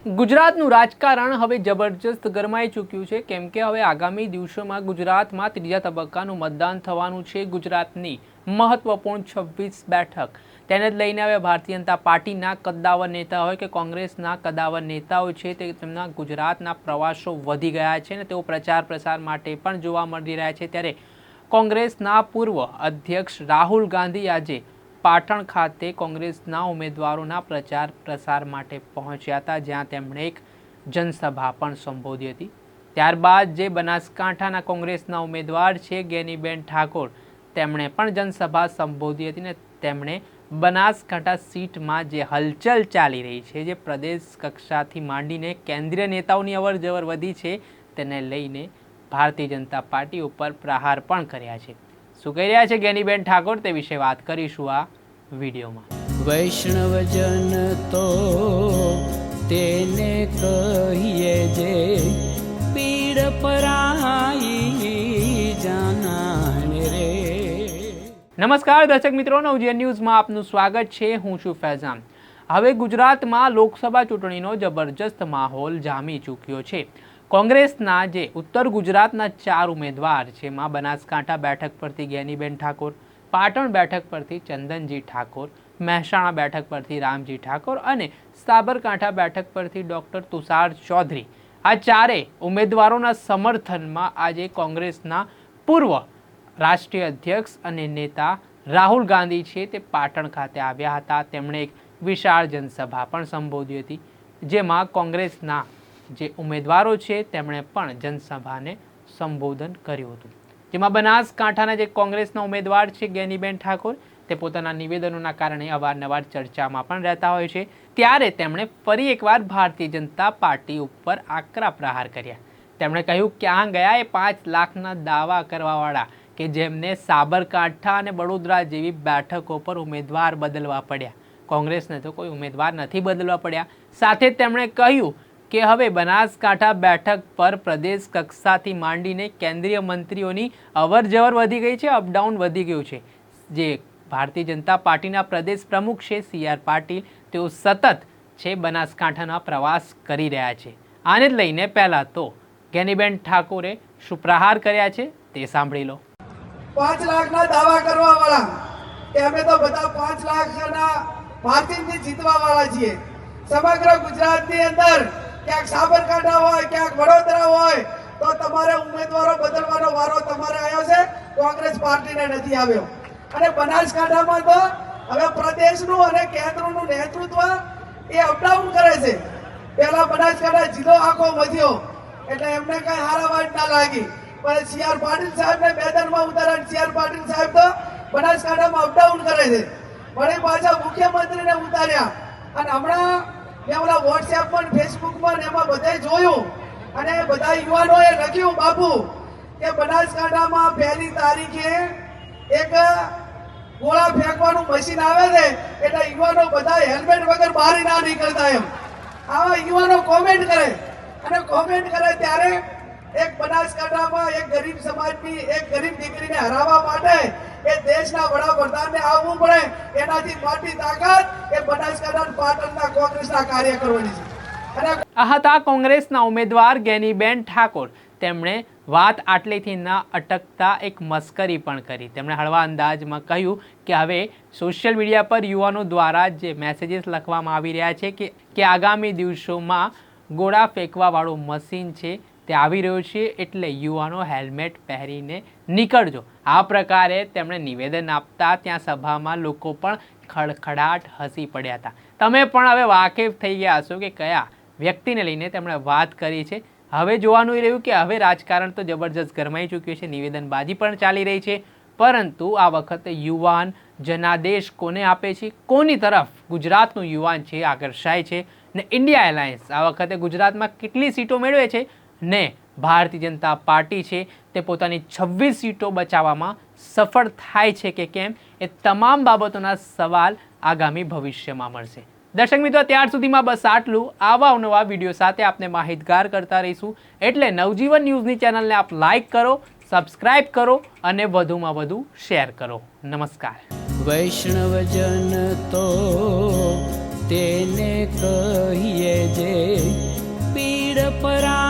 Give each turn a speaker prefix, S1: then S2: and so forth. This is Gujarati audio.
S1: ગુજરાતનું રાજકારણ હવે જબરજસ્ત ગરમાઈ ચૂક્યું છે. કેમ કે હવે આગામી દિવસોમાં ગુજરાતમાં ત્રીજા તબક્કાનું મતદાન થવાનું છે. ગુજરાતની મહત્વપૂર્ણ છવ્વીસ બેઠક. તેને જ લઈને હવે ભારતીય જનતા પાર્ટીના કદ્દાવર નેતા હોય કે કોંગ્રેસના કદ્દાવર નેતાઓ છે તે તેમના ગુજરાતના પ્રવાસો વધી ગયા છે અને તેઓ પ્રચાર પ્રસાર માટે પણ જોવા મળી રહ્યા છે. ત્યારે કોંગ્રેસના પૂર્વ અધ્યક્ષ રાહુલ ગાંધી આજે પાટણ ખાતે કોંગ્રેસના ઉમેદવારોના પ્રચાર પ્રસાર માટે પહોંચ્યા હતા, જ્યાં તેમણે એક જનસભા પણ સંબોધી હતી. ત્યારબાદ જે બનાસકાંઠાના કોંગ્રેસના ઉમેદવાર છે ગેનીબેન ઠાકોર, તેમણે પણ જનસભા સંબોધી હતી ને તેમણે બનાસકાંઠા સીટમાં જે હલચલ ચાલી રહી છે, જે પ્રદેશ કક્ષાથી માંડીને કેન્દ્રીય નેતાઓની અવર જવર વધી છે, તેને લઈને ભારતીય જનતા પાર્ટી ઉપર પ્રહાર પણ કર્યા છે. શું કહી રહ્યા છે ગેનીબેન ઠાકોર? તે વિશે વાત કરીશું આ વિડીયોમાં.
S2: વૈષ્ણવજન તો તેને કહીએ જે પીડ પરાઈ જાનાને રે.
S1: નમસ્કાર દર્શક મિત્રો નવજીવન ન્યૂઝમાં આપનું સ્વાગત છે. હું છું ફૈઝાન. હવે ગુજરાતમાં લોકસભા ચૂંટણીનો જબરજસ્ત માહોલ જામી ચૂક્યો છે. કોંગ્રેસના જે ઉત્તર ગુજરાતના ચાર ઉમેદવાર છે એમાં બનાસકાંઠા બેઠક પરથી જ્ઞાનીબેન ઠાકોર, પાટણ બેઠક પરથી ચંદનજી ઠાકોર, મહેસાણા બેઠક પરથી રામજી ઠાકોર અને સાબરકાંઠા બેઠક પરથી ડૉક્ટર તુષાર ચૌધરી. આ ચારે ઉમેદવારોના સમર્થનમાં આજે કોંગ્રેસના પૂર્વ રાષ્ટ્રીય અધ્યક્ષ અને નેતા રાહુલ ગાંધી છે, તે પાટણ ખાતે આવ્યા હતા. તેમણે એક વિશાળ જનસભા પણ સંબોધી હતી, જેમાં કોંગ્રેસના જે ઉમેદવારો છે, તેમણે પણ જનસભાને સંબોધન કર્યું હતું. જેમાં બનાસકાંઠાના જે કોંગ્રેસના ઉમેદવાર છે, ગેનીબેન ઠાકોર, તે પોતાના નિવેદનોના કારણે અવારનવાર ચર્ચામાં પણ રહેતા હોય છે. ત્યારે તેમણે ફરી એકવાર ભારતીય જનતા પાર્ટી ઉપર આકરા પ્રહાર કર્યા. તેમણે કહ્યું, ક્યાં ગયા એ પાંચ લાખના દાવા કરવાવાળા કે જેમને સાબરકાંઠા અને વડોદરા જેવી બેઠકો પર ઉમેદવાર બદલવા પડ્યા? કોંગ્રેસને તો કોઈ ઉમેદવાર નથી બદલવા પડ્યા. સાથે તેમણે કહ્યું કે હવે બનાસકાંઠા બેઠક પર પ્રદેશ કક્ષાથી માંડીને કેન્દ્રીય મંત્રીઓની અવર જવર વધી ગઈ છે, અપડાઉન વધી ગયું છે. જે ભારતીય જનતા પાર્ટીના પ્રદેશ પ્રમુખ છે, સી આર પાટીલ, તેઓ સતત છે બનાસકાંઠાના પ્રવાસ કરી રહ્યા છે. આને જ લઈને પહેલાં તો ગેનીબેન ઠાકોરે શું પ્રહાર કર્યા છે તે સાંભળી લો.
S3: પાંચ લાખના દાવા કરવા વાળા, કે અમે તો બધા પાંચ લાખના ભારતીયથી જીતવા વાળા છીએ. સમગ્ર ગુજરાતની અંદર ક્યાંક સાબરકાંઠા હોય, ક્યાંક વડોદરા હોય, તો તમારે ઉમેદવારો બદલવાનો વારો તમારે આવ્યો છે, કોંગ્રેસ પાર્ટીને નથી આવ્યો. અને બનાસકાંઠામાં તો હવે પ્રદેશનું અને કેન્દ્રનું નેતૃત્વ એ અપડાઉન કરે છે. પહેલા બનાસકાંઠા જિલ્લો આખો વધ્યો, એટલે એમને કઈ હારા વાત ના લાગી. પણ સી આર પાટીલ સાહેબ ને મેદાનમાં ઉતાર્યા સી આર પાટીલ સાહેબ તો બનાસકાંઠામાં અપડાઉન કરે છે. વળી પાછા મુખ્યમંત્રીને ઉતાર્યા. અને હમણાં મેં ઓલા પણ ફેસબુક પણ એમાં બધે જોયું. અને બધા યુવાનોએ લખ્યું બાપુ, કે બનાસકાંઠામાં પહેલી તારીખે એક ગોળા ફેંકવાનું મશીન આવે છે એટલે યુવાનો બધા હેલ્મેટ વગર બહાર ના નીકળતા એમ. આવા યુવાનો કોમેન્ટ કરે. અને કોમેન્ટ કરે ત્યારે એક બનાસકાંઠામાં એક ગરીબ સમાજની એક ગરીબ દીકરીને હરાવવા માટે એ દેશના વડાપ્રધાનને આવવું પડે. એનાથી મોટી તાકાત એ બનાસકાંઠા પાટણના કોંગ્રેસના કાર્યકરોની છે.
S1: આ હતા કોંગ્રેસના ઉમેદવાર ગેનીબેન ઠાકોર. તેમણે વાત આટલેથી ના અટકતા એક મસ્કરી પણ કરી. તેમણે હળવા અંદાજમાં કહ્યું કે હવે સોશિયલ મીડિયા પર યુવાનો દ્વારા જે મેસેજીસ લખવામાં આવી રહ્યા છે કે કે આગામી દિવસોમાં ગોળા ફેંકવાવાળું મશીન છે તે આવી રહ્યું છે એટલે યુવાનો હેલ્મેટ પહેરીને નીકળજો. આ પ્રકારે તેમણે નિવેદન આપતા ત્યાં સભામાં લોકો પણ ખડખડાટ હસી પડ્યા હતા. તમે પણ હવે વાકેફ થઈ ગયા હશો કે કયા વ્યક્તિને લઈને તેમણે વાત કરી છે? હવે જોવાનું એ રહ્યું કે હવે રાજકારણ તો જબરજસ્ત ગરમાઈ ચૂક્યું છે, નિવેદનબાજી પણ ચાલી રહી છે. પરંતુ આ વખતે યુવાન જનાદેશ કોને આપે છે? કોની તરફ? ગુજરાતનું યુવાન છે, આકર્ષાય છે. ને ઇન્ડિયા એલાયન્સ આ વખતે ગુજરાતમાં કેટલી સીટો મેળવે છે? ને ભારતીય જનતા પાર્ટી છે તે પોતાની છવ્વીસ સીટો બચાવવામાં સફળ થાય છે કે કેમ એ તમામ બાબતોના સવાલ આગામી ભવિષ્યમાં મળશે. દર્શક મિત્રો, ત્યાર સુધીમાં બસ આટલું. આવા નવા વીડિયો સાથે આપને માહિતગાર કરતા રહીશું. એટલે નવજીવન ન્યૂઝની ચેનલને આપ લાઇક કરો, સબસ્ક્રાઇબ કરો અને વધુમાં વધુ શેર કરો. નમસ્કાર.
S2: વૈષ્ણવજન તો તેને કહીએ જે પરાઈ